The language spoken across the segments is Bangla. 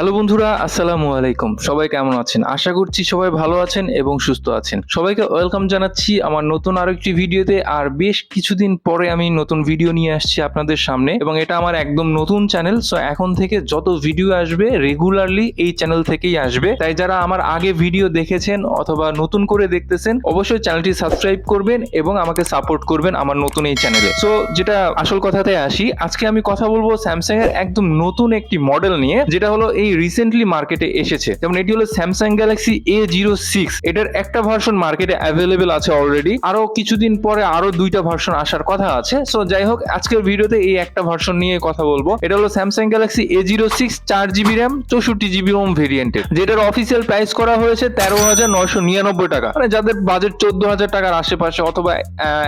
হ্যালো বন্ধুরা, আসসালামু আলাইকুম। সবাই কেমন আছেন? আশা করছি সবাই ভালো আছেন এবং সুস্থ আছেন। সবাইকে ওয়েলকাম জানাচ্ছি আমার নতুন আরও একটি ভিডিওতে আর বেশ কিছুদিন পরে আমি নতুন ভিডিও নিয়ে আসছি আপনাদের সামনে এবং এটা আমার একদম নতুন চ্যানেল সো এখন থেকে যত ভিডিও আসবে রেগুলারলি এই চ্যানেল থেকেই আসবে। তাই যারা আমার আগে ভিডিও দেখেছেন অথবা নতুন করে দেখতেছেন, অবশ্যই চ্যানেলটি সাবস্ক্রাইব করবেন এবং আমাকে সাপোর্ট করবেন আমার নতুন এই চ্যানেলে। সো যেটা আসল কথাতে আসি, আজকে আমি কথা বলব স্যামসাং এর একদম নতুন একটি মডেল নিয়ে, যেটা হলো এই রিসেন্টলি মার্কেটে এসেছে। যেমন এটি হলো Samsung Galaxy A zero six এটার একটা ভার্সন মার্কেটে অ্যাভেলেবেল আছে অলরেডি আরও কিছুদিন পরে আরও দুইটা ভার্সন আসার কথা আছে। সো যাই হোক, আজকের ভিডিওতে এই একটা ভার্সন নিয়ে কথা বলব। এটা হলো Samsung Galaxy A zero six চার জিবি র্যাম চৌষট্টি জিবি রোম ভেরিয়েন্টের যেটার অফিসিয়াল প্রাইস করা হয়েছে তেরো হাজার নয়শো নিরানব্বই টাকা। মানে যাদের বাজেট চোদ্দ হাজার টাকার আশেপাশে অথবা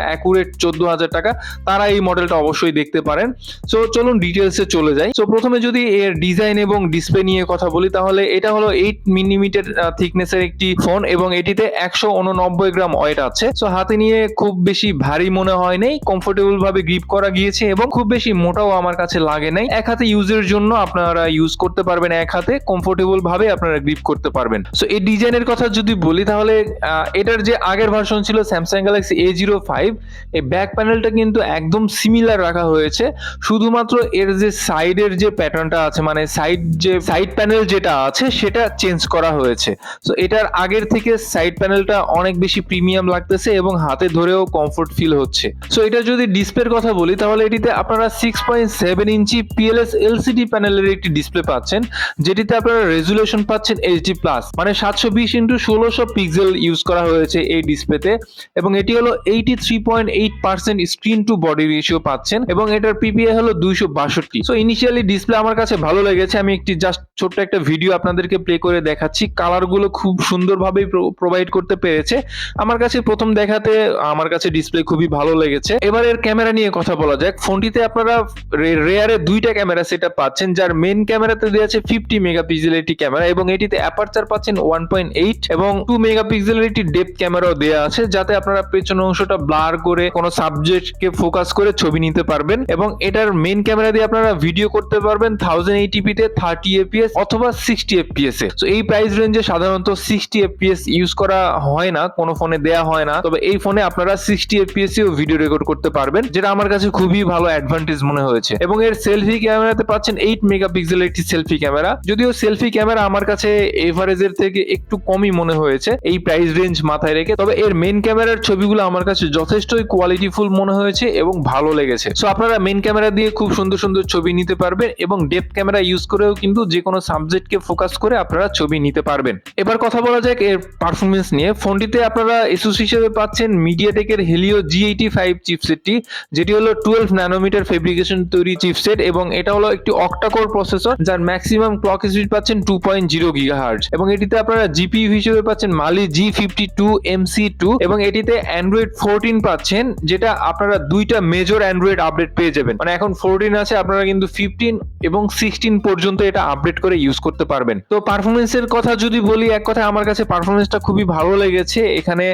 অ্যাকুরেট চোদ্দ হাজার টাকা, তারা এই মডেলটা অবশ্যই দেখতে পারেন। সো চলুন ডিটেলসে চলে যাই। সো প্রথমে যদি এর ডিজাইন এবং ডিসপ্লে নিয়ে কথা বলি, তাহলে এটা হলো এইট মিলিমিটার থিকনেসের একটি ফোন এবং এটিতে একশো উননব্বই গ্রাম ওয়েট আছে। সো হাতে নিয়ে খুব বেশি ভারী মনে হয় নাই কমফোর্টেবল ভাবে গ্রিপ করা গিয়েছে এবং খুব বেশি মোটাও আমার কাছে লাগে নাই। এক হাতে ইউজের জন্য আপনারা ইউজ করতে পারবেন এক হাতে কমফোর্টেবল ভাবে আপনারা গ্রিপ করতে পারবেন। সো এই ডিজাইনের কথা যদি বলি, তাহলে এটার যে আগের ভার্সন ছিল Samsung Galaxy A zero five এই ব্যাক প্যানেলটা কিন্তু একদম সিমিলার রাখা হয়েছে। শুধুমাত্র এর যে সাইডের যে প্যাটার্নটা আছে মানে সাইড যে সাইড প্যানেল যেটা আছে, সেটা চেঞ্জ করা হয়েছে। সো এটার আগের থেকে সাইড প্যানেলটা অনেক বেশি প্রিমিয়াম লাগতেছে এবং হাতে ধরেও কমফোর্ট ফিল হচ্ছে। সো এটা যদি ডিসপ্লের কথা বলি, তাহলে এটিতে আপনারা six point seven inch PLS LCD প্যানেলের একটি ডিসপ্লে পাচ্ছেন, যেটিতে আপনারা রেজুলেশন পাচ্ছেন এইচডি প্লাস মানে সাতশো বিশ ইন্টু ষোলোশো পিক্সেল ইউজ করা হয়েছে এই ডিসপ্লেতে এবং এটি হলো eighty three point eight percent screen to body ratio পাচ্ছেন, এবং এটার পিপিআই হলো দুইশো বাষট্টি। সো ইনিশিয়ালি ডিসপ্লে আমার কাছে ভালো লেগেছে, আমি একটি জাস্ট ছোট্ট একটা ভিডিও আপনাদেরকে প্লে করে দেখাচ্ছি। কালারগুলো খুব সুন্দরভাবেই প্রোভাইড করতে পেরেছে। আমার কাছে প্রথম দেখাতে, আমার কাছে ডিসপ্লে খুবই ভালো লেগেছে। এবার এর ক্যামেরা নিয়ে কথা বলা যাক। ফোনটিতে আপনারা রেয়ারে দুইটা ক্যামেরা সেটা পাচ্ছেন, যার মেন ক্যামেরাতে দেওয়া আছে ফিফটি মেগাপিক্সেলের একটি ক্যামেরা এবং এটিতে অ্যাপারচার পাচ্ছেন ওয়ান পয়েন্ট এইট এবং টু মেগাপিক্সেলের একটি ডেপথ ক্যামেরাও দেওয়া আছে, যাতে আপনারা পেছনের অংশটা ব্লার করে কোনো সাবজেক্টকে ফোকাস করে ছবি নিতে পারবেন। এবং এটার মেন ক্যামেরা দিয়ে আপনারা ভিডিও করতে পারবেন থাউজেন্ড এইটিপিতে থার্টি এফপিএস অথবা সিক্সটি এফপিএস এ। তো এই প্রাইস রেঞ্জে সাধারণত সিক্সটি এফপিএস ইউজ করা হয় না, কোনো ফোনে দেয়া হয় না। তবে এই ফোনে আপনারা সিক্সটি এফপিএস এও ভিডিও রেকর্ড করতে পারবেন, যেটা আমার কাছে খুবই ভালো অ্যাডভান্টেজ মনে হয়েছে। এবং এর সেলফি ক্যামেরাতে পাচ্ছেন এইট মেগাপিক্সেলের একটি সেলফি ক্যামেরা। যদিও সেলফি ক্যামেরা আমার কাছে এভারেজের থেকে একটু কমই মনে হয়েছে, এই প্রাইস রেঞ্জ মাথায় রেখে। তবে এর মেন ক্যামেরার ছবিগুলো আমার কাছে যথেষ্টই কোয়ালিটিফুল মনে হয়েছে এবং ভালো লেগেছে। সো আপনারা মেন ক্যামেরা দিয়ে খুব সুন্দর সুন্দর ছবি নিতে পারবেন এবং ডেপ ক্যামেরা ইউজ করেও কিন্তু যে কোনো সাবজেক্টকে ফোকাস করে আপনারা ছবি নিতে পারবেন। এবার কথা বলা যাক এর পারফরমেন্স নিয়ে। ফোনটিতে আপনারা এসুস হিসেবে পাচ্ছেন মিডিয়াটেকের হেলিও জি এইটি ফাইভ চিপসেটটি যেটি হলো টুয়েলভ ন্যানোমিটার ফেব্রিকেশন তৈরি চিপসেট এবং এটা হলো একটি অক্টাকোর প্রসেসর যার ম্যাক্সিমাম ক্লক স্পিড পাচ্ছেন টু পয়েন্ট জিরো গিগাহার্জ এবং এটিতে আপনারা জিপিইউ হিসেবে পাচ্ছেন Mali G fifty two MC two এবং এটিতে অ্যান্ড্রয়েড ফোরটিন পাচ্ছেন, যেটা আপনারা দুইটা মেজর অ্যান্ড্রয়েড আপডেট পেয়ে যাবেন। মানে এখন ফোরটিন আছে, আপনারা কিন্তু ফিফটিন এবং সিক্সটিন পর্যন্ত এটা আপডেট করে ইউজ করতে পারবেন। তো পারফরমেন্সের কথা যদি বলি, এক কথা আমার কাছে পারফরমেন্সটা খুবই ভালো লেগেছে। এখানে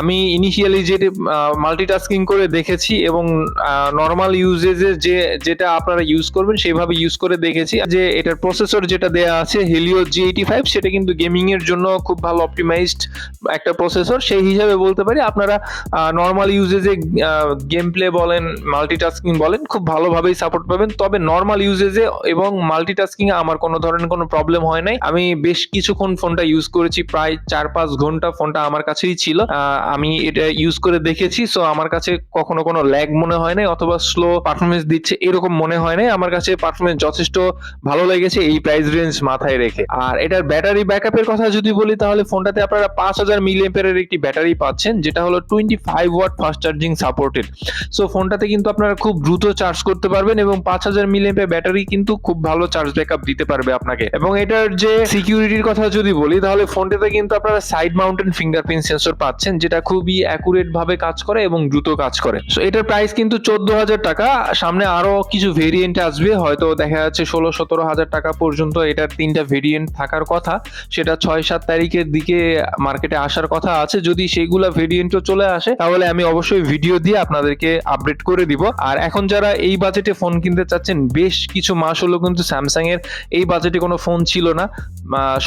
আমি ইনিশিয়ালি যে মাল্টিটাস্কিং করে দেখেছি এবং নর্মাল ইউজেজে যে, যেটা আপনারা ইউজ করবেন সেইভাবে ইউজ করে দেখেছি। যে, এটার প্রসেসর যেটা দেয়া আছে হেলিও জি এইটি ফাইভ সেটা কিন্তু গেমিং এর জন্য খুব ভালো অপটিমাইজড একটা প্রসেসর সেই হিসাবে বলতে পারি, আপনারা নর্মাল ইউজেজে গেম প্লে বলেন মাল্টিটাস্কিং বলেন, খুব ভালোভাবেই সাপোর্ট পাবেন। তবে নর্মাল ইউজেজে এবং মাল্টিটাস্কিং আমার কোনো ধরনের কোনো প্রবলেম হয় নাই। আমি বেশ কিছুক্ষণ ফোনটা ইউজ করেছি, প্রায় চার পাঁচ ঘণ্টা ফোনটা আমার কাছেই ছিল। আমি এটা ইউজ করে দেখেছি সো আমার কাছে কখনো কোনো ল্যাগ মনে হয় নাই অথবা স্লো পারফরমেন্স দিচ্ছে এরকম মনে হয় নাই। আমার কাছে পারফরমেন্স যথেষ্ট ভালো লেগেছে এই প্রাইস রেঞ্জ মাথায় রেখে। আর এটার ব্যাটারি ব্যাকআপের কথা যদি বলি, তাহলে ফোনটাতে আপনারা পাঁচ হাজার মিলিয়াম্পিয়ারের একটি ব্যাটারি পাচ্ছেন, যেটা হলো twenty five watt fast charging supported so ফোনটাতে কিন্তু আপনারা খুব দ্রুত চার্জ করতে পারবেন এবং পাঁচ হাজার মিলিয়াম্পিয়ার ব্যাটারি কিন্তু খুব ভালো চার্জ ব্যাকআপ দিতে পারবে আপনাকে। এবং এটার যে সিকিউরিটির কথা যদি বলি, তাহলে ফোনটাতে কিন্তু আপনারা সাইড মাউন্টেন ফিঙ্গারপ্রিন্ট সেন্সর পাচ্ছেন, যেটা খুবই অ্যাকুরেট ভাবে কাজ করে এবং দ্রুত কাজ করে। সো এটার প্রাইস কিন্তু চোদ্দ হাজার টাকা, সামনে আরও কিছু ভেরিয়েন্ট আসবে, হয়তো দেখা যাচ্ছে ষোলো, সতেরো হাজার টাকা পর্যন্ত এটার তিনটা ভেরিয়েন্ট থাকার কথা, সেটা ছয়, সাত তারিখের দিকে মার্কেটে আসার কথা আছে। যদি সেইগুলা ভেরিয়েন্টও চলে আসে, তাহলে আমি অবশ্যই ভিডিও দিয়ে আপনাদেরকে আপডেট করে দিব। আর এখন যারা এই বাজেটে ফোন কিনতে চাচ্ছেন, বেশ কিছু মাস হলো কিন্তু স্যামসাং এর এই বাজেটে কোনো ফোন ছিল না।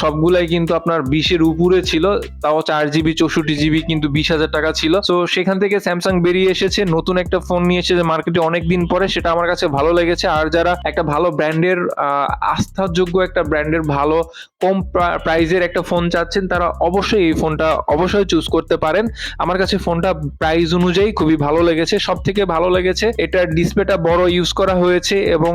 সবগুলাই কিন্তু আপনার বিশের উপরে ছিল, তাও চার জিবি চৌষট্টি জিবি কিন্তু বিশ হাজার টাকা ছিল। তো সেখান থেকে স্যামসাং বেরিয়ে এসেছে, নতুন একটা ফোন নিয়ে এসেছে মার্কেটে অনেক দিন পরে, সেটা আমার কাছে ভালো লেগেছে। আর যারা একটা ভালো ব্র্যান্ডের আস্থাযোগ্য একটা ব্র্যান্ডের ভালো কম প্রাইজের একটা ফোন চাচ্ছেন, তারা অবশ্যই এই ফোনটা অবশ্যই চুজ করতে পারেন। আমার কাছে ফোনটা প্রাইস অনুযায়ী খুবই ভালো লেগেছে। সব থেকে ভালো লেগেছে, এটার ডিসপ্লেটা বড় ইউজ করা হয়েছে এবং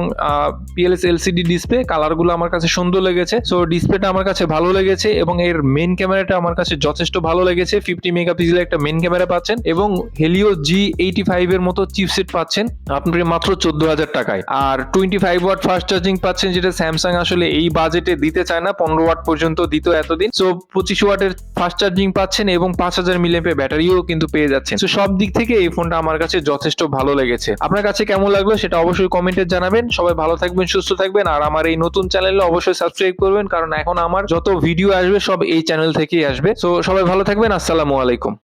পিএলএস এলসিডি ডিসপ্লে কালারগুলো আমার কাছে সুন্দর লেগেছে। সো ডিসপ্লেটা আমার কাছে ভালো লেগেছে এবং এর মেন ক্যামেরাটা আমার কাছে যথেষ্ট ভালো লেগেছে। ফিফটি মেগাপিক্সেলের একটা মেন ক্যামেরা পাচ্ছেন এবং হেলিও জি এইটি ফাইভ এর মতো চিপসেট পাচ্ছেন আপনার মাত্র চোদ্দ হাজার টাকায়। আর twenty five watt fast charging পাচ্ছেন যেটা স্যামসাং আসলে এই বাজেটে দিতে চায় না, পনেরো ওয়াট পর্যন্ত দিত এতদিন। সো পঁচিশ ওয়াটের ফাস্ট চার্জিং পাচ্ছেন এবং পাঁচ হাজার মিলিয়ামপে ব্যাটারিও কিন্তু পেয়ে যাচ্ছেন। তো সব দিক থেকে এই ফোনটা আমার কাছে যথেষ্ট ভালো লেগেছে। আপনার কাছে কেমন লাগল সেটা অবশ্যই কমেন্টে জানাবেন। সবাই ভালো থাকবেন, সুস্থ থাকবেন, আর আমার এই নতুন চ্যানেলে অবশ্যই সাবস্ক্রাইব করবেন, কারণ এখন আমার যত ভিডিও আসবে, সব এই চ্যানেল থেকেই আসবে। তো সবাই ভালো থাকবেন, আসসালামু আলাইকুম।